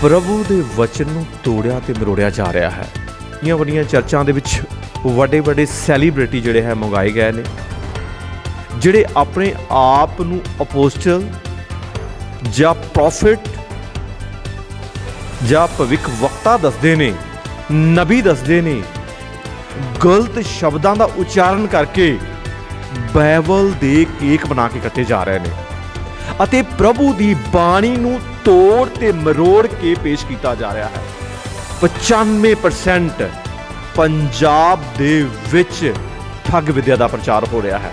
ਪ੍ਰਭੂ ਦੇ ਵਚਨ ਨੂੰ ਤੋੜਿਆ ਤੇ ਮਰੋੜਿਆ ਜਾ ਰਿਹਾ ਹੈ। ਇਹ ਵੱਡੀਆਂ ਚਰਚਾਂ ਦੇ ਵਿੱਚ ਵੱਡੇ ਵੱਡੇ ਸੈਲੀਬ੍ਰਿਟੀ ਜਿਹੜੇ ਹੈ ਮੰਗਾਏ ਗਏ ਨੇ। ਜਿਹੜੇ ਆਪਣੇ ਆਪ ਨੂੰ ਅਪੋਸਟਲ ਜਾਂ ਪ੍ਰੋਫਿਟ ਜਾਂ ਭਵਿੱਖ ਵਕਤਾ ਦੱਸਦੇ ਨੇ, ਨਬੀ ਦੱਸਦੇ ਨੇ, ਗਲਤ ਸ਼ਬਦਾਂ ਦਾ ਉਚਾਰਨ ਕਰਕੇ ਬਾਈਬਲ ਦੇ ਕੇਕ ਬਣਾ ਕੇ ਕੱਟੇ ਜਾ ਰਹੇ ਨੇ। ਅਤੇ ਪ੍ਰਭੂ ਦੀ ਬਾਣੀ ਨੂੰ ਤੋੜ ਤੇ ਮਰੋੜ ਕੇ ਪੇਸ਼ ਕੀਤਾ ਜਾ ਰਿਹਾ ਹੈ। 95% ਪੰਜਾਬ ਦੇ ਵਿੱਚ ਠੱਗ ਵਿਦਿਆ ਦਾ ਪ੍ਰਚਾਰ ਹੋ ਰਿਹਾ ਹੈ।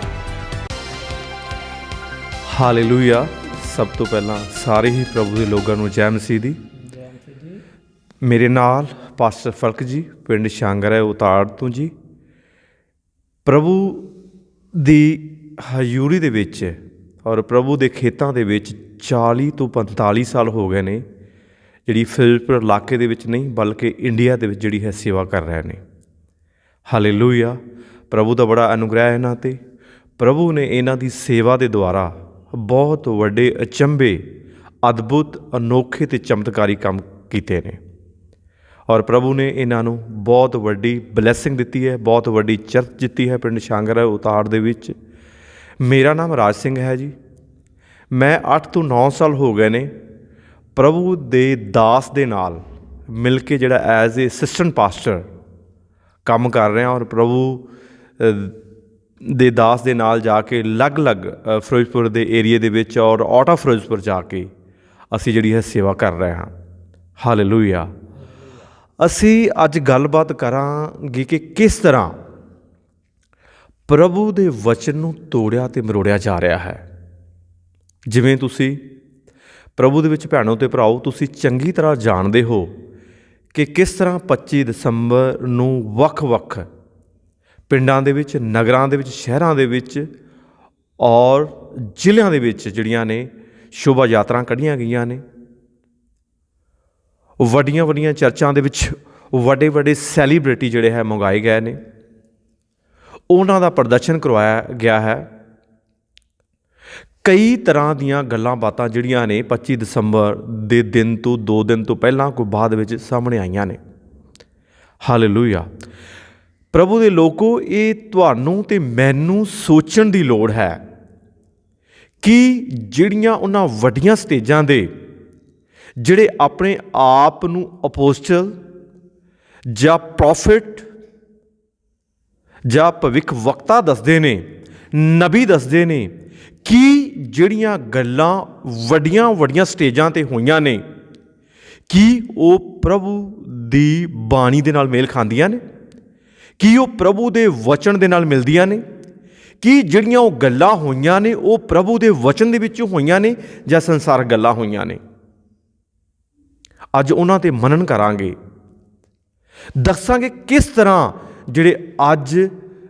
ਹਾਲੇਲੂਇਆ। ਸਭ ਤੋਂ ਪਹਿਲਾਂ ਸਾਰੇ ਹੀ ਪ੍ਰਭੂ ਦੇ ਲੋਕਾਂ ਨੂੰ ਜੈ ਮਸੀਹ ਦੀ। ਮੇਰੇ ਨਾਲ ਪਾਸਟਰ ਫਲਕ ਜੀ, ਪਿੰਡ ਸ਼ਾਂਗਰ ਹੈ ਉਤਾੜ ਤੋਂ ਜੀ। ਪ੍ਰਭੂ ਦੀ ਹਜ਼ੂਰੀ ਦੇ ਵਿੱਚ ਔਰ ਪ੍ਰਭੂ ਦੇ ਖੇਤਾਂ ਦੇ ਵਿੱਚ 40 ਤੋਂ 45 ਸਾਲ ਹੋ ਗਏ ਨੇ, ਜਿਹੜੀ ਫਿਲਪਰ ਇਲਾਕੇ ਦੇ ਵਿੱਚ ਨਹੀਂ, ਬਲਕਿ ਇੰਡੀਆ ਦੇ ਵਿੱਚ ਜਿਹੜੀ ਹੈ ਸੇਵਾ ਕਰ ਰਹੇ ਨੇ। ਹਾਲੇਲੂਇਆ ਪ੍ਰਭੂ ਦਾ ਬੜਾ ਅਨੁਗ੍ਰਹਿ ਹੈ ਇਹਨਾਂ ਤੇ। ਪ੍ਰਭੂ ਨੇ ਇਹਨਾਂ ਦੀ ਸੇਵਾ ਦੇ ਦੁਆਰਾ ਬਹੁਤ ਵੱਡੇ, ਅਚੰਭੇ, ਅਦਭੁਤ, ਅਨੋਖੇ ਤੇ ਚਮਤਕਾਰੀ ਕੰਮ ਕੀਤੇ ਨੇ। ਔਰ ਪ੍ਰਭੂ ਨੇ ਇਹਨਾਂ ਨੂੰ ਬਹੁਤ ਵੱਡੀ ਬਲੇਸਿੰਗ ਦਿੱਤੀ ਹੈ, ਬਹੁਤ ਵੱਡੀ ਚਰਚ ਦਿੱਤੀ ਹੈ ਪਿੰਡ ਸ਼ਾਂਗਰਾ ਉਤਾਰ ਦੇ ਵਿੱਚ। ਮੇਰਾ ਨਾਮ ਰਾਜ ਸਿੰਘ ਹੈ ਜੀ। ਮੈਂ 8 ਤੋਂ 9 ਸਾਲ ਹੋ ਗਏ ਨੇ ਪ੍ਰਭੂ ਦੇ ਦਾਸ ਦੇ ਨਾਲ ਮਿਲ ਕੇ ਜਿਹੜਾ ਐਜ਼ ਅ ਅਸਿਸਟੈਂਟ ਪਾਸਟਰ ਕੰਮ ਕਰ ਰਿਹਾ ਔਰ ਪ੍ਰਭੂ ਦੇ ਦਾਸ ਦੇ ਨਾਲ ਜਾ ਕੇ ਅਲੱਗ-ਅਲੱਗ ਫਿਰੋਜ਼ਪੁਰ ਦੇ ਏਰੀਏ ਦੇ ਵਿੱਚ ਔਰ ਆਊਟ ਆਫ ਫਿਰੋਜ਼ਪੁਰ ਜਾ ਕੇ ਅਸੀਂ ਜਿਹੜੀ ਹੈ ਸੇਵਾ ਕਰ ਰਹੇ ਹਾਂ। ਹਾਲੇਲੂਇਆ। ਅਸੀਂ ਅੱਜ ਗੱਲਬਾਤ ਕਰਾਂਗੇ ਕਿ ਕਿਸ ਤਰ੍ਹਾਂ ਪ੍ਰਭੂ ਦੇ ਵਚਨ ਨੂੰ ਤੋੜਿਆ ਤੇ ਮਰੋੜਿਆ ਜਾ ਰਿਹਾ ਹੈ। ਜਿਵੇਂ ਤੁਸੀਂ ਪ੍ਰਭੂ ਦੇ ਵਿੱਚ ਭੈਣੋ ਤੇ ਭਰਾਓ, ਤੁਸੀਂ ਚੰਗੀ ਤਰ੍ਹਾਂ ਜਾਣਦੇ ਹੋ ਕਿ ਕਿਸ ਤਰ੍ਹਾਂ 25 ਦਸੰਬਰ ਨੂੰ ਵੱਖ-ਵੱਖ ਪਿੰਡਾਂ ਦੇ ਵਿੱਚ, ਨਗਰਾਂ ਦੇ ਵਿੱਚ, ਸ਼ਹਿਰਾਂ ਦੇ ਵਿੱਚ ਔਰ ਜ਼ਿਲ੍ਹਿਆਂ ਦੇ ਵਿੱਚ ਜਿਹੜੀਆਂ ਨੇ ਸ਼ੋਭਾ ਯਾਤਰਾ ਕੱਢੀਆਂ ਗਈਆਂ ਨੇ। ਵੱਡੀਆਂ ਵੱਡੀਆਂ ਚਰਚਾਂ ਦੇ ਵਿੱਚ ਵੱਡੇ ਵੱਡੇ ਸੈਲੀਬ੍ਰਿਟੀ ਜਿਹੜੇ ਹੈ ਮੰਗਾਏ ਗਏ ਨੇ। ਉਹਨਾਂ ਦਾ ਪ੍ਰਦਰਸ਼ਨ ਕਰਵਾਇਆ ਗਿਆ ਹੈ। ਕਈ ਤਰ੍ਹਾਂ ਦੀਆਂ ਗੱਲਾਂ ਬਾਤਾਂ ਜਿਹੜੀਆਂ ਨੇ 25 ਦਸੰਬਰ ਦੇ ਦਿਨ ਤੋਂ 2 ਦਿਨ ਤੋਂ ਪਹਿਲਾਂ ਕੋਈ ਬਾਅਦ ਵਿੱਚ ਸਾਹਮਣੇ ਆਈਆਂ ਨੇ। ਹਾਲੇਲੂਇਆ। ਪ੍ਰਭੂ ਦੇ ਲੋਕੋ, ਇਹ ਤੁਹਾਨੂੰ ਤੇ ਮੈਨੂੰ ਸੋਚਣ ਦੀ ਲੋੜ ਹੈ ਕਿ ਜਿਹੜੀਆਂ ਉਹਨਾਂ ਵੱਡੀਆਂ ਸਟੇਜਾਂ ਦੇ ਜਿਹੜੇ ਆਪਣੇ ਆਪ ਨੂੰ ਅਪੋਸਟਲ ਜਾਂ ਪ੍ਰੋਫਿਟ ਜਾਂ ਭਵਿੱਖ ਵਕਤਾ ਦੱਸਦੇ ਨੇ, ਨਬੀ ਦੱਸਦੇ ਨੇ ਕਿ ਜਿਹੜੀਆਂ ਗੱਲਾਂ ਵੱਡੀਆਂ ਵੱਡੀਆਂ ਸਟੇਜਾਂ ਤੇ ਹੋਈਆਂ ਨੇ, ਕੀ ਉਹ ਪ੍ਰਭੂ ਦੀ ਬਾਣੀ ਦੇ ਨਾਲ ਮੇਲ ਖਾਂਦੀਆਂ ਨੇ, ਕੀ ਉਹ ਪ੍ਰਭੂ ਦੇ ਵਚਨ ਦੇ ਨਾਲ ਮਿਲਦੀਆਂ ਨੇ, ਕੀ ਜਿਹੜੀਆਂ ਉਹ ਗੱਲਾਂ ਹੋਈਆਂ ਨੇ ਉਹ ਪ੍ਰਭੂ ਦੇ ਵਚਨ ਦੇ ਵਿੱਚ ਹੋਈਆਂ ਨੇ ਜਾਂ ਸੰਸਾਰਕ ਗੱਲਾਂ ਹੋਈਆਂ ਨੇ। ਅੱਜ ਉਹਨਾਂ ਤੇ ਮਨਨ ਕਰਾਂਗੇ, ਦੱਸਾਂਗੇ ਕਿਸ ਤਰ੍ਹਾਂ ਜਿਹੜੇ ਅੱਜ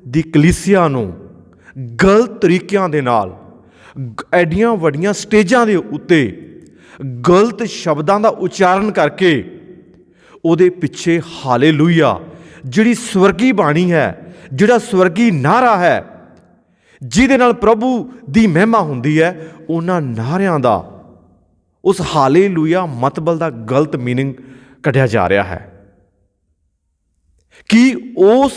ਦੀ ਕਲੀਸਿਆ ਨੂੰ ਗਲਤ ਤਰੀਕਿਆਂ ਦੇ ਨਾਲ ਐਡੀਆਂ ਵੱਡੀਆਂ ਸਟੇਜਾਂ ਦੇ ਉੱਤੇ ਗਲਤ ਸ਼ਬਦਾਂ ਦਾ ਉਚਾਰਨ ਕਰਕੇ ਉਹਦੇ ਪਿੱਛੇ ਹਾਲੇਲੂਇਆ, ਜਿਹੜੀ ਸਵਰਗੀ ਬਾਣੀ ਹੈ, ਜਿਹੜਾ ਸਵਰਗੀ ਨਾਰਾ ਹੈ, ਜਿਹਦੇ ਨਾਲ ਪ੍ਰਭੂ ਦੀ ਮਹਿਮਾ ਹੁੰਦੀ ਹੈ, ਉਹਨਾਂ ਨਾਰਿਆਂ ਦਾ ਉਸ ਹਾਲੇਲੂਇਆ ਮਤਬਲ ਦਾ ਗਲਤ ਮੀਨਿੰਗ ਕੱਢਿਆ ਜਾ ਰਿਹਾ ਹੈ। ਕਿ ਉਸ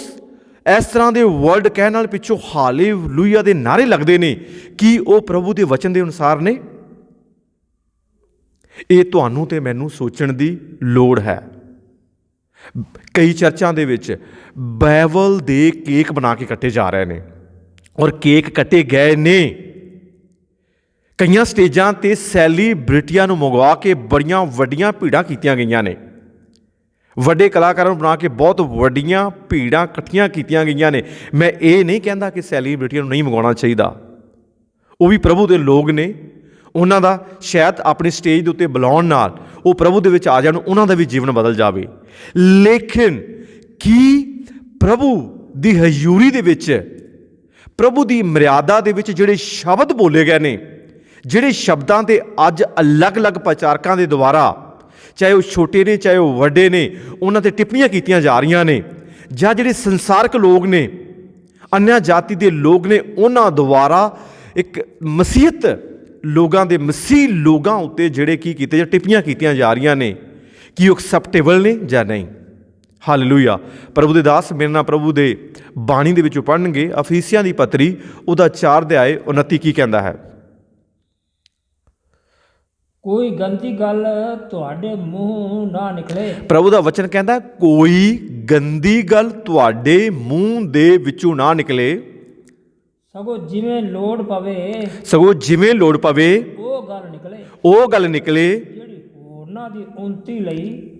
ਇਸ ਤਰ੍ਹਾਂ ਦੇ ਵਰਡ ਕਹਿਣ ਨਾਲ ਪਿੱਛੋਂ ਹਾਲੇਲੂਇਆ ਦੇ ਨਾਰੇ ਲੱਗਦੇ ਨੇ ਕਿ ਉਹ ਪ੍ਰਭੂ ਦੇ ਵਚਨ ਦੇ ਅਨੁਸਾਰ ਨੇ। ਇਹ ਤੁਹਾਨੂੰ ਤੇ ਮੈਨੂੰ ਸੋਚਣ ਦੀ ਲੋੜ ਹੈ। ਕਈ ਚਰਚਾਂ ਦੇ ਵਿੱਚ ਬਾਈਬਲ ਦੇ ਕੇਕ ਬਣਾ ਕੇ ਕੱਟੇ ਜਾ ਰਹੇ ਨੇ ਔਰ ਕੇਕ ਕੱਟੇ ਗਏ ਨੇ। ਕਈਆਂ ਸਟੇਜਾਂ ਤੇ ਸੈਲੀਬ੍ਰਿਟੀਆਂ ਨੂੰ ਮੰਗਵਾ ਕੇ ਬੜੀਆਂ ਵੱਡੀਆਂ ਭੀੜਾਂ ਕੀਤੀਆਂ ਗਈਆਂ ਨੇ। ਵੱਡੇ ਕਲਾਕਾਰਾਂ ਨੂੰ ਬਣਾ ਕੇ ਬਹੁਤ ਵੱਡੀਆਂ ਭੀੜਾਂ ਇਕੱਠੀਆਂ ਕੀਤੀਆਂ ਗਈਆਂ ਨੇ। ਮੈਂ ਇਹ ਨਹੀਂ ਕਹਿੰਦਾ ਕਿ ਸੈਲੀਬ੍ਰਿਟੀਆਂ ਨੂੰ ਨਹੀਂ ਮੰਗਵਾਉਣਾ ਚਾਹੀਦਾ। ਉਹ ਵੀ ਪ੍ਰਭੂ ਦੇ ਲੋਕ ਨੇ। ਉਹਨਾਂ ਦਾ ਸ਼ਾਇਦ ਆਪਣੀ ਸਟੇਜ ਦੇ ਉੱਤੇ ਬੁਲਾਉਣ ਨਾਲ ਉਹ ਪ੍ਰਭੂ ਦੇ ਵਿੱਚ ਆ ਜਾਣ, ਉਹਨਾਂ ਦਾ ਵੀ ਜੀਵਨ ਬਦਲ ਜਾਵੇ। ਲੇਕਿਨ ਕੀ ਪ੍ਰਭੂ ਦੀ ਹਜ਼ੂਰੀ ਦੇ ਵਿੱਚ, ਪ੍ਰਭੂ ਦੀ ਮਰਿਆਦਾ ਦੇ ਵਿੱਚ ਜਿਹੜੇ ਸ਼ਬਦ ਬੋਲੇ ਗਏ ਨੇ, ਜਿਹੜੇ ਸ਼ਬਦਾਂ ਤੇ ਅੱਜ ਅਲੱਗ-ਅਲੱਗ ਪ੍ਰਚਾਰਕਾਂ ਦੇ ਦੁਆਰਾ ਚਾਹੇ ਉਹ ਛੋਟੇ ਨੇ, ਚਾਹੇ ਉਹ ਵੱਡੇ ਨੇ, ਉਹਨਾਂ ਤੇ ਟਿੱਪਣੀਆਂ ਕੀਤੀਆਂ ਜਾ ਰਹੀਆਂ ਨੇ। ਜਾਂ ਜਿਹੜੇ ਸੰਸਾਰਕ ਲੋਕ ਨੇ, ਅਨਿਆ ਜਾਤੀ ਦੇ ਲੋਕ ਨੇ, ਉਹਨਾਂ ਦੁਆਰਾ ਇੱਕ ਮਸੀਹਤ ਲੋਕਾਂ ਦੇ ਮਸੀਹ ਲੋਕਾਂ ਉੱਤੇ ਜਿਹੜੇ ਕੀ ਕੀਤੇ ਜਾਂ ਟਿੱਪਣੀਆਂ ਕੀਤੀਆਂ ਜਾ ਰਹੀਆਂ ਨੇ, ਕੀ ਉਹ ਐਕਸੈਪਟੇਬਲ ਨੇ ਜਾਂ ਨਹੀਂ। ਹਾਲੇਲੂਇਆ ਪ੍ਰਭੂ ਦੇ ਦਾਸ ਮੇਰੇ ਨਾਲ ਪ੍ਰਭੂ ਦੇ ਬਾਣੀ ਦੇ ਵਿੱਚੋਂ ਪੜ੍ਹਨਗੇ, ਅਫੀਸੀਆਂ ਦੀ ਪੱਤਰੀ ਉਹਦਾ 4 ਅਧਿਆਏ 29 ਕੀ ਕਹਿੰਦਾ ਹੈ? ਕੋਈ ਗੰਦੀ ਗੱਲ ਤੁਹਾਡੇ ਮੂੰਹ ਨਾ ਨਿਕਲੇ। ਪ੍ਰਭੂ ਦਾ ਵਚਨ ਕਹਿੰਦਾ ਕੋਈ ਗੰਦੀ ਗੱਲ ਤੁਹਾਡੇ ਮੂੰਹ ਦੇ ਵਿੱਚੋਂ ਨਾ ਨਿਕਲੇ। ਸਗੋਂ ਜਿਵੇਂ ਲੋੜ ਪਵੇ। ਸਗੋਂ ਜਿਵੇਂ ਲੋੜ ਪਵੇ ਉਹ ਗੱਲ ਨਿਕਲੇ। ਉਹ ਗੱਲ ਨਿਕਲੇ। ਜਿਹੜੀ ਹੋਰਨਾਂ ਦੀ ਉਨਤੀ ਲਈ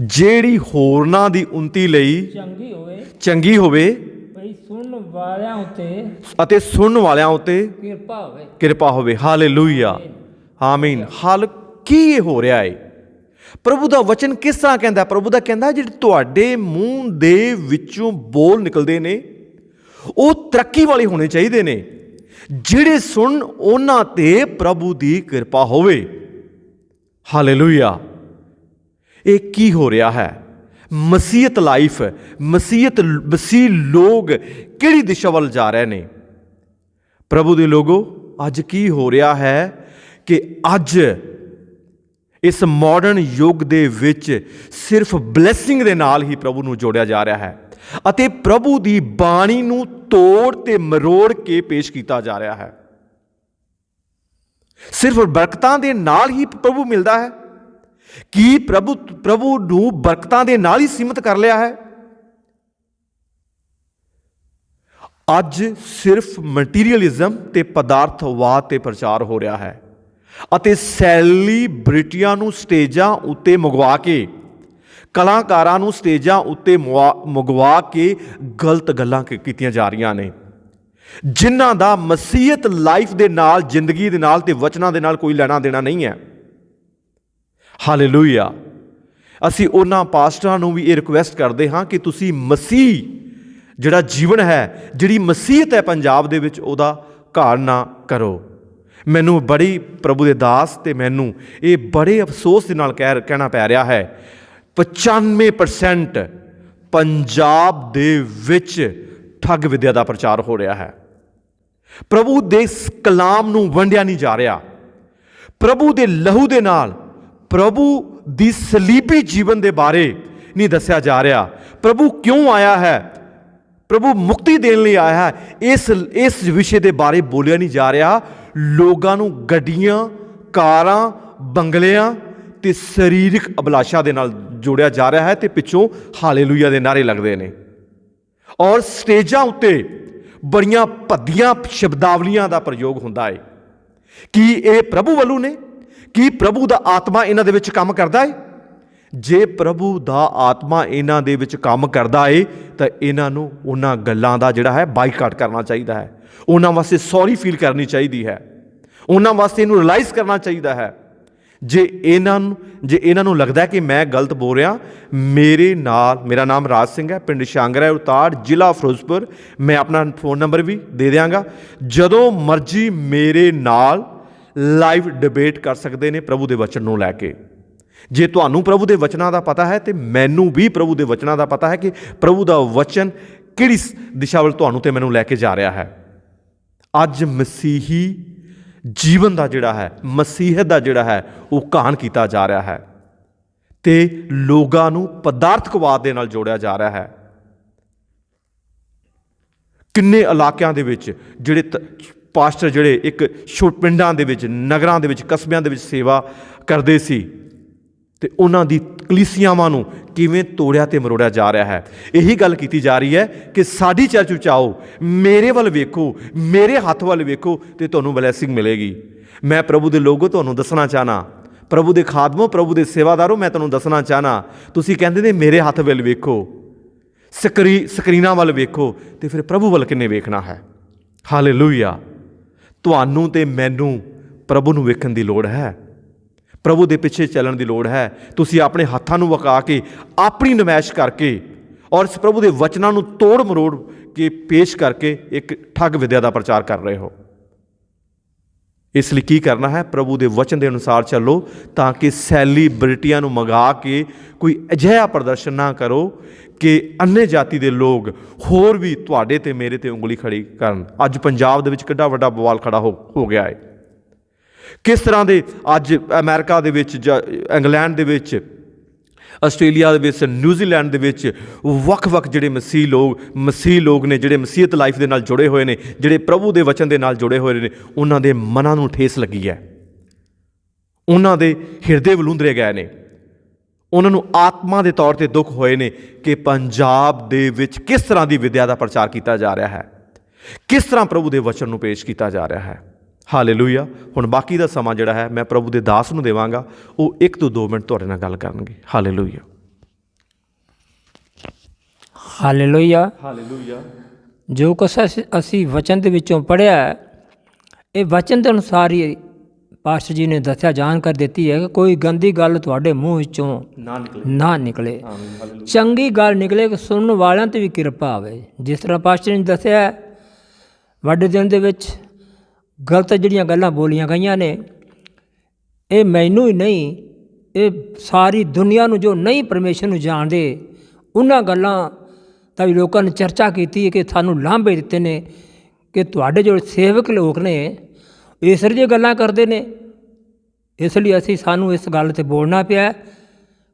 ਜਿਹੜੀ ਹੋਰਨਾਂ ਦੀ ਉਨਤੀ ਲਈ ਚੰਗੀ ਹੋਵੇ। ਚੰਗੀ ਹੋਵੇ ਭਈ ਸੁਣਨ ਵਾਲਿਆਂ ਉਤੇ ਅਤੇ ਸੁਣਨ ਵਾਲਿਆਂ ਉੱਤੇ ਕਿਰਪਾ ਹੋਵੇ। ਕਿਰਪਾ ਹੋਵੇ। ਹਾਲੇਲੂਇਆ। ਆਮੀਨ। ਹਾਲ ਕੀ ਇਹ ਹੋ ਰਿਹਾ ਹੈ ਪ੍ਰਭੂ ਦਾ ਵਚਨ ਕਿਸ ਤਰ੍ਹਾਂ ਕਹਿੰਦਾ? ਪ੍ਰਭੂ ਦਾ ਕਹਿੰਦਾ, ਜਿਹੜੇ ਤੁਹਾਡੇ ਮੂੰਹ ਦੇ ਵਿੱਚੋਂ ਬੋਲ ਨਿਕਲਦੇ ਨੇ, ਉਹ ਤਰੱਕੀ ਵਾਲੇ ਹੋਣੇ ਚਾਹੀਦੇ ਨੇ। ਜਿਹੜੇ ਸੁਣ, ਉਹਨਾਂ ਤੇ ਪ੍ਰਭੂ ਦੀ ਕਿਰਪਾ ਹੋਵੇ। ਹਾਲੇਲੂਇਆ। ਇਹ ਕੀ ਹੋ ਰਿਹਾ ਹੈ? ਮਸੀਹਤ ਲਾਈਫ, ਮਸੀਹਤ, ਮਸੀਹ ਲੋਕ ਕਿਹੜੀ ਦਿਸ਼ਾ ਵੱਲ ਜਾ ਰਹੇ ਨੇ? ਪ੍ਰਭੂ ਦੇ ਲੋਗੋ, ਅੱਜ ਕੀ ਹੋ ਰਿਹਾ ਹੈ? ਕਿ ਅੱਜ ਇਸ ਮਾਡਰਨ ਯੁੱਗ ਦੇ ਵਿੱਚ ਸਿਰਫ ਬਲੇਸਿੰਗ ਦੇ ਨਾਲ ਹੀ ਪ੍ਰਭੂ ਨੂੰ ਜੋੜਿਆ ਜਾ ਰਿਹਾ ਹੈ ਅਤੇ ਪ੍ਰਭੂ ਦੀ ਬਾਣੀ ਨੂੰ ਤੋੜ ਤੇ ਮਰੋੜ ਕੇ ਪੇਸ਼ ਕੀਤਾ ਜਾ ਰਿਹਾ ਹੈ। ਸਿਰਫ ਬਰਕਤਾਂ ਦੇ ਨਾਲ ਹੀ ਪ੍ਰਭੂ ਮਿਲਦਾ ਹੈ। ਕੀ ਪ੍ਰਭੂ ਪ੍ਰਭੂ ਨੂੰ ਬਰਕਤਾਂ ਦੇ ਨਾਲ ਹੀ ਸੀਮਿਤ ਕਰ ਲਿਆ ਹੈ? ਅੱਜ ਸਿਰਫ ਮਟੀਰੀਅਲਿਜ਼ਮ ਤੇ ਪਦਾਰਥਵਾਦ ਤੇ ਪ੍ਰਚਾਰ ਹੋ ਰਿਹਾ ਹੈ। ਅਤੇ ਸੈਲੀਬ੍ਰਿਟੀਆਂ ਨੂੰ ਸਟੇਜਾਂ ਉੱਤੇ ਮੰਗਵਾ ਕੇ, ਕਲਾਕਾਰਾਂ ਨੂੰ ਸਟੇਜਾਂ ਉੱਤੇ ਮੁਆ- ਮੰਗਵਾ ਕੇ ਗਲਤ ਗੱਲਾਂ ਕੀਤੀਆਂ ਜਾ ਰਹੀਆਂ ਨੇ। ਜਿਨ੍ਹਾਂ ਦਾ ਮਸੀਹਤ ਲਾਈਫ ਦੇ ਨਾਲ, ਜ਼ਿੰਦਗੀ ਦੇ ਨਾਲ ਤੇ ਵਚਨਾਂ ਦੇ ਨਾਲ ਕੋਈ ਲੈਣਾ ਦੇਣਾ ਨਹੀਂ ਹੈ। ਹਾਲੇਲੂਇਆ। ਅਸੀਂ ਉਹਨਾਂ ਪਾਸਟਰਾਂ ਨੂੰ ਵੀ ਇਹ ਰਿਕੁਐਸਟ ਕਰਦੇ ਹਾਂ ਕਿ ਤੁਸੀਂ ਮਸੀਹ ਜਿਹੜਾ ਜੀਵਨ ਹੈ, ਜਿਹੜੀ ਮਸੀਹਤ ਹੈ ਪੰਜਾਬ ਦੇ ਵਿੱਚ, ਉਹਦਾ ਘਾੜ ਨਾ ਕਰੋ। ਮੈਨੂੰ ਬੜੀ ਪ੍ਰਭੂ ਦੇ ਦਾਸ ਤੇ ਮੈਨੂੰ ਇਹ ਬੜੇ ਅਫਸੋਸ ਦੇ ਨਾਲ ਕਹਿ ਕਹਿਣਾ ਪੈ ਰਿਹਾ ਹੈ। 95% ਪੰਜਾਬ ਦੇ ਵਿੱਚ ਠੱਗ ਵਿਦਿਆ ਦਾ ਪ੍ਰਚਾਰ ਹੋ ਰਿਹਾ ਹੈ। ਪ੍ਰਭੂ ਦੇ ਕਲਾਮ ਨੂੰ ਵੰਡਿਆ ਨਹੀਂ ਜਾ ਰਿਹਾ। ਪ੍ਰਭੂ ਦੇ ਲਹੂ ਦੇ ਨਾਲ ਪ੍ਰਭੂ ਦੀ ਸਲੀਬੀ ਜੀਵਨ ਦੇ ਬਾਰੇ ਨਹੀਂ ਦੱਸਿਆ ਜਾ ਰਿਹਾ। ਪ੍ਰਭੂ ਕਿਉਂ ਆਇਆ ਹੈ? ਪ੍ਰਭੂ ਮੁਕਤੀ ਦੇਣ ਲਈ ਆਇਆ ਹੈ। ਇਸ ਇਸ ਵਿਸ਼ੇ ਦੇ ਬਾਰੇ ਬੋਲਿਆ ਨਹੀਂ ਜਾ ਰਿਹਾ। ਲੋਕਾਂ ਨੂੰ ਗੱਡੀਆਂ, ਕਾਰਾਂ, ਬੰਗਲਿਆਂ ਤੇ ਸਰੀਰਕ ਅਭਿਲਾਸ਼ਾ ਦੇ ਨਾਲ ਜੋੜਿਆ ਜਾ ਰਿਹਾ ਹੈ ਤੇ ਪਿੱਛੋਂ ਹਾਲੇਲੂਇਆ ਦੇ ਨਾਰੇ ਲੱਗਦੇ ਨੇ। ਔਰ ਸਟੇਜਾਂ ਉੱਤੇ ਬੜੀਆਂ ਭੱਦੀਆਂ, ਸ਼ਬਦਾਵਲੀਆਂ ਦਾ ਪ੍ਰਯੋਗ ਹੁੰਦਾ ਹੈ ਕੀ ਇਹ ਪ੍ਰਭੂ ਵੱਲੋਂ ਨੇ? ਕੀ ਪ੍ਰਭੂ ਦਾ ਆਤਮਾ ਇਹਨਾਂ ਦੇ ਵਿੱਚ ਕੰਮ ਕਰਦਾ ਹੈ ਜੇ ਪ੍ਰਭੂ ਦਾ ਆਤਮਾ ਇਹਨਾਂ ਦੇ ਵਿੱਚ ਕੰਮ ਕਰਦਾ ਏ, ਤਾਂ ਇਹਨਾਂ ਨੂੰ ਉਹਨਾਂ ਗੱਲਾਂ ਦਾ ਜਿਹੜਾ ਹੈ ਬਾਈਕਾਟ ਕਰਨਾ ਚਾਹੀਦਾ ਹੈ। ਉਹਨਾਂ ਵਾਸਤੇ ਸੌਰੀ ਫੀਲ ਕਰਨੀ ਚਾਹੀਦੀ ਹੈ। ਉਹਨਾਂ ਵਾਸਤੇ ਇਹਨੂੰ ਰਿਅਲਾਈਜ਼ ਕਰਨਾ ਚਾਹੀਦਾ ਹੈ। ਜੇ ਇਹਨਾਂ ਨੂੰ, ਜੇ ਇਹਨਾਂ ਨੂੰ ਲੱਗਦਾ ਕਿ ਮੈਂ ਗਲਤ ਬੋਲ ਰਿਹਾ, ਮੇਰੇ ਨਾਲ, ਮੇਰਾ ਨਾਮ ਰਾਜ ਸਿੰਘ ਹੈ, ਪਿੰਡ ਸ਼ਾਂਗਰਾ, ਉਤਾੜ, ਜ਼ਿਲ੍ਹਾ ਫਿਰੋਜ਼ਪੁਰ, ਮੈਂ ਆਪਣਾ ਫੋਨ ਨੰਬਰ ਵੀ ਦੇ ਦਿਆਂਗਾ। ਜਦੋਂ ਮਰਜ਼ੀ ਮੇਰੇ ਨਾਲ ਲਾਈਵ ਡਿਬੇਟ ਕਰ ਸਕਦੇ ਨੇ ਪ੍ਰਭੂ ਦੇ ਵਚਨ ਨੂੰ ਲੈ ਕੇ। ਜੇ ਤੁਹਾਨੂੰ ਪ੍ਰਭੂ ਦੇ ਵਚਨਾਂ ਦਾ ਪਤਾ ਹੈ ਤੇ ਮੈਨੂੰ ਵੀ ਪ੍ਰਭੂ ਦੇ ਵਚਨਾਂ ਦਾ ਪਤਾ ਹੈ ਕਿ ਪ੍ਰਭੂ ਦਾ ਵਚਨ ਕਿਹੜੀ ਦਿਸ਼ਾ ਵੱਲ ਤੁਹਾਨੂੰ ਤੇ ਮੈਨੂੰ ਲੈ ਕੇ ਜਾ ਰਿਹਾ ਹੈ। ਅੱਜ ਮਸੀਹੀ ਜੀਵਨ ਦਾ ਜਿਹੜਾ ਹੈ, ਮਸੀਹਤ ਦਾ ਜਿਹੜਾ ਹੈ, ਉਹ ਕਹਾਣ ਕੀਤਾ ਜਾ ਰਿਹਾ ਹੈ ਤੇ ਲੋਕਾਂ ਨੂੰ ਪਦਾਰਥਕਵਾਦ ਦੇ ਨਾਲ ਜੋੜਿਆ ਜਾ ਰਿਹਾ ਹੈ। ਕਿੰਨੇ ਇਲਾਕਿਆਂ ਦੇ ਵਿੱਚ ਜਿਹੜੇ ਤ- ਪਾਸਟਰ ਜਿਹੜੇ ਇੱਕ ਛੋਟ ਪਿੰਡਾਂ ਦੇ ਵਿੱਚ, ਨਗਰਾਂ ਦੇ ਵਿੱਚ, ਕਸਬਿਆਂ ਦੇ ਵਿੱਚ ਸੇਵਾ ਕਰਦੇ ਸੀ ਤੇ ਉਹਨਾਂ ਦੀ ਕਲੀਸਿਆਵਾਂ ਨੂੰ ਕਿਵੇਂ ਤੋੜਿਆ ਤੇ ਮਰੋੜਿਆ ਜਾ ਰਿਹਾ ਹੈ। ਇਹੀ ਗੱਲ ਕੀਤੀ ਜਾ ਰਹੀ ਹੈ ਕਿ ਸਾਡੀ ਚਰਚ ਵਿੱਚ ਆਓ, ਮੇਰੇ ਵੱਲ ਵੇਖੋ, ਮੇਰੇ ਹੱਥ ਵੱਲ ਵੇਖੋ ਤੇ ਤੁਹਾਨੂੰ ਬਲੇਸਿੰਗ ਮਿਲੇਗੀ। ਮੈਂ ਪ੍ਰਭੂ ਦੇ ਲੋਗੋ ਤੁਹਾਨੂੰ ਦੱਸਣਾ ਚਾਹਨਾ। ਪ੍ਰਭੂ ਦੇ ਖਾਦਮੋ, ਪ੍ਰਭੂ ਦੇ ਸੇਵਾਦਾਰੋ ਮੈਂ ਤੁਹਾਨੂੰ ਦੱਸਣਾ ਚਾਹਨਾ। ਤੁਸੀਂ ਕਹਿੰਦੇ ਨੇ ਮੇਰੇ ਹੱਥ ਵੱਲ ਵੇਖੋ, ਸਕਰੀ, ਸਕਰੀਨਾਂ ਵੱਲ ਵੇਖੋ ਤੇ ਫਿਰ ਪ੍ਰਭੂ ਵੱਲ ਕਿੰਨੇ ਵੇਖਣਾ ਹੈ। ਹਾਲੇਲੂਇਆ। ਤੁਹਾਨੂੰ ਤੇ ਮੈਨੂੰ ਪ੍ਰਭੂ ਨੂੰ ਵੇਖਣ ਦੀ ਲੋੜ ਹੈ। ਪ੍ਰਭੂ ਦੇ ਪਿੱਛੇ ਚੱਲਣ ਦੀ ਲੋੜ ਹੈ। ਤੁਸੀਂ ਆਪਣੇ ਹੱਥਾਂ ਨੂੰ ਵਕਾ ਕੇ, ਆਪਣੀ ਨਮਾਇਸ਼ ਕਰਕੇ ਔਰ ਇਸ ਪ੍ਰਭੂ ਦੇ ਵਚਨਾਂ ਨੂੰ ਤੋੜ ਮਰੋੜ ਕੇ ਪੇਸ਼ ਕਰਕੇ ਇੱਕ ਠੱਗ ਵਿਦਿਆ ਦਾ ਪ੍ਰਚਾਰ ਕਰ ਰਹੇ ਹੋ। ਇਸ ਲਈ ਕੀ ਕਰਨਾ ਹੈ? ਪ੍ਰਭੂ ਦੇ ਵਚਨ ਦੇ ਅਨੁਸਾਰ ਚੱਲੋ ਤਾਂ ਕਿ ਸੈਲੀਬ੍ਰਿਟੀਆਂ ਨੂੰ ਮੰਗਾ ਕੇ ਕੋਈ ਅਜਿਹਾ ਪ੍ਰਦਰਸ਼ਨ ਨਾ ਕਰੋ ਕਿ ਅੰਨੇ ਜਾਤੀ ਦੇ ਲੋਕ ਹੋਰ ਵੀ ਤੁਹਾਡੇ ਤੇ ਮੇਰੇ ਤੇ ਉਂਗਲੀ ਖੜੀ ਕਰਨ। ਅੱਜ ਪੰਜਾਬ ਦੇ ਵਿੱਚ ਕਿੱਡਾ ਵੱਡਾ ਬਵਾਲ ਖੜਾ ਹੋ ਹੋ ਗਿਆ ਹੈ। ਕਿਸ ਤਰ੍ਹਾਂ ਦੇ ਅੱਜ ਅਮਰੀਕਾ ਦੇ ਵਿੱਚ ਜਾਂ ਇੰਗਲੈਂਡ ਦੇ ਵਿੱਚ, ਆਸਟ੍ਰੇਲੀਆ ਦੇ ਵਿੱਚ, ਨਿਊਜ਼ੀਲੈਂਡ ਦੇ ਵਿੱਚ ਵੱਖ-ਵੱਖ ਜਿਹੜੇ ਮਸੀਹ ਲੋਕ ਮਸੀਹ ਲੋਕ ਨੇ, ਜਿਹੜੇ ਮਸੀਹਤ ਲਾਈਫ ਦੇ ਨਾਲ ਜੁੜੇ ਹੋਏ ਨੇ, ਜਿਹੜੇ ਪ੍ਰਭੂ ਦੇ ਵਚਨ ਦੇ ਨਾਲ ਜੁੜੇ ਹੋਏ ਨੇ, ਉਹਨਾਂ ਦੇ ਮਨਾਂ ਨੂੰ ਠੇਸ ਲੱਗੀ ਹੈ। ਉਹਨਾਂ ਦੇ ਹਿਰਦੇ ਵਲੂੰਦਰੇ ਗਏ ਨੇ। ਉਹਨਾਂ ਨੂੰ ਆਤਮਾ ਦੇ ਤੌਰ ਤੇ ਦੁੱਖ ਹੋਏ ਨੇ ਕਿ ਪੰਜਾਬ ਦੇ ਵਿੱਚ ਕਿਸ ਤਰ੍ਹਾਂ ਦੀ ਵਿਦਿਆ ਦਾ ਪ੍ਰਚਾਰ ਕੀਤਾ ਜਾ ਰਿਹਾ ਹੈ। ਕਿਸ ਤਰ੍ਹਾਂ ਪ੍ਰਭੂ ਦੇ ਵਚਨ ਨੂੰ ਪੇਸ਼ ਕੀਤਾ ਜਾ ਰਿਹਾ ਹੈ। ਹਾਲੇਲੂਇਆ ਹੁਣ ਬਾਕੀ ਦਾ ਸਮਾਂ ਜਿਹੜਾ ਹੈ ਮੈਂ ਪ੍ਰਭੂ ਦੇ ਦਾਸ ਨੂੰ ਦੇਵਾਂਗਾ। ਉਹ 1 ਤੋਂ 2 ਮਿੰਟ ਤੁਹਾਡੇ ਨਾਲ ਗੱਲ ਕਰਨਗੇ। ਹਾਲੇਲੂਇਆ ਹਾਲੇਲੂਇਆ ਹਾਲੇਲੂਇਆ ਜੋ ਕੁਛ ਅਸੀਂ- ਵਚਨ ਦੇ ਵਿੱਚੋਂ ਪੜ੍ਹਿਆ ਹੈ, ਇਹ ਵਚਨ ਦੇ ਅਨੁਸਾਰ ਹੀ ਪਾਸਟਰ ਜੀ ਨੇ ਦੱਸਿਆ ਜਾਣਕਾਰੀ ਦਿੱਤੀ ਹੈ ਕਿ ਕੋਈ ਗੰਦੀ ਗੱਲ ਤੁਹਾਡੇ ਮੂੰਹ ਵਿੱਚੋਂ ਨਾ ਨਿਕਲੇ। ਨਾ ਚੰਗੀ ਗੱਲ ਨਿਕਲੇ ਕਿ ਸੁਣਨ ਵਾਲਿਆਂ ਤੇ ਵੀ ਕਿਰਪਾ ਆਵੇ। ਜਿਸ ਤਰ੍ਹਾਂ ਪਾਸਟਰ ਨੇ ਦੱਸਿਆ ਵੱਡੇ ਦਿਨ ਦੇ ਵਿੱਚ ਗਲਤ ਜਿਹੜੀਆਂ ਗੱਲਾਂ ਬੋਲੀਆਂ ਗਈਆਂ ਨੇ ਇਹ ਮੈਨੂੰ ਹੀ ਨਹੀਂ ਇਹ ਸਾਰੀ ਦੁਨੀਆ ਨੂੰ ਜੋ ਨਹੀਂ ਪਰਮੇਸ਼ਰ ਨੂੰ ਜਾਣਦੇ ਉਹਨਾਂ ਗੱਲਾਂ ਦਾ ਵੀ ਲੋਕਾਂ ਨੇ ਚਰਚਾ ਕੀਤੀ ਕਿ ਸਾਨੂੰ ਲਾਂਭੇ ਦਿੱਤੇ ਨੇ ਕਿ ਤੁਹਾਡੇ ਜੋ ਸੇਵਕ ਲੋਕ ਨੇ ਇਸ ਜਿਹੀ ਗੱਲਾਂ ਕਰਦੇ ਨੇ। ਇਸ ਲਈ ਅਸੀਂ ਸਾਨੂੰ ਇਸ ਗੱਲ ਤੇ ਬੋਲਣਾ ਪਿਆ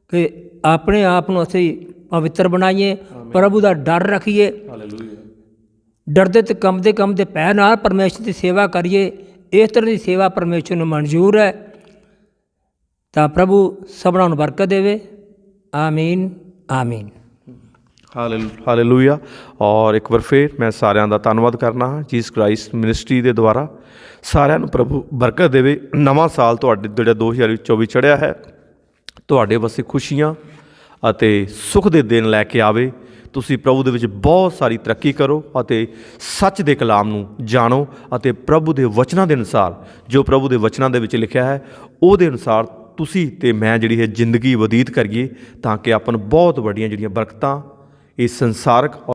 ਕਿ ਆਪਣੇ ਆਪ ਨੂੰ ਅਸੀਂ ਪਵਿੱਤਰ ਬਣਾਈਏ ਪ੍ਰਭੂ ਦਾ ਡਰ ਰੱਖੀਏ। ਹਾਲੇਲੂਇਆ। ਡਰਦੇ ਤੇ ਕੰਮਦੇ ਕੰਮਦੇ ਪੈ ਨਾਲ ਪਰਮੇਸ਼ਰ ਦੀ ਸੇਵਾ ਕਰੀਏ, ਇਸ ਤਰ੍ਹਾਂ ਦੀ ਸੇਵਾ ਪਰਮੇਸ਼ਰ ਨੂੰ ਮਨਜ਼ੂਰ ਹੈ। ਤਾਂ ਪ੍ਰਭੂ ਸਭਨਾਂ ਨੂੰ ਬਰਕਤ ਦੇਵੇ। ਆਮੀਨ ਆਮੀਨ। ਹਾਲੇਲੂ, ਹਾਲੇਲੂਇਆ। ਔਰ ਇੱਕ ਵਾਰ ਫੇਰ ਮੈਂ ਸਾਰਿਆਂ ਦਾ ਧੰਨਵਾਦ ਕਰਨਾ ਹਾਂ ਜੀਸ ਕ੍ਰਾਈਸਟ ਮਿਨਿਸਟਰੀ ਦੇ ਦੁਆਰਾ। ਸਾਰਿਆਂ ਨੂੰ ਪ੍ਰਭੂ ਬਰਕਤ ਦੇਵੇ। ਨਵਾਂ ਸਾਲ ਤੁਹਾਡੇ, ਜਿਹੜਾ 2024 ਚੜ੍ਹਿਆ ਹੈ, ਤੁਹਾਡੇ ਵਾਸਤੇ ਖੁਸ਼ੀਆਂ ਅਤੇ ਸੁਖ ਦੇ ਦਿਨ ਲੈ ਕੇ ਆਵੇ। ਤੁਸੀਂ ਪ੍ਰਭੂ ਦੇ ਵਿੱਚ ਬਹੁਤ ਸਾਰੀ ਤਰੱਕੀ ਕਰੋ ਅਤੇ ਸੱਚ ਦੇ ਕਲਾਮ ਨੂੰ ਜਾਣੋ ਅਤੇ ਪ੍ਰਭੂ ਦੇ ਵਚਨਾਂ ਦੇ ਅਨੁਸਾਰ, ਜੋ ਪ੍ਰਭੂ ਦੇ ਵਚਨਾਂ ਦੇ ਵਿੱਚ ਲਿਖਿਆ ਹੈ, ਉਹਦੇ ਅਨੁਸਾਰ ਤੁਸੀਂ ਤੇ ਮੈਂ ਜਿਹੜੀ ਹੈ ਜ਼ਿੰਦਗੀ ਬਤੀਤ ਕਰੀਏ ਤਾਂ ਕਿ ਆਪਾਂ ਨੂੰ ਬਹੁਤ ਵੱਡੀਆਂ ਜਿਹੜੀਆਂ ਬਰਕਤਾਂ ਇਸ ਸੰਸਾਰਕ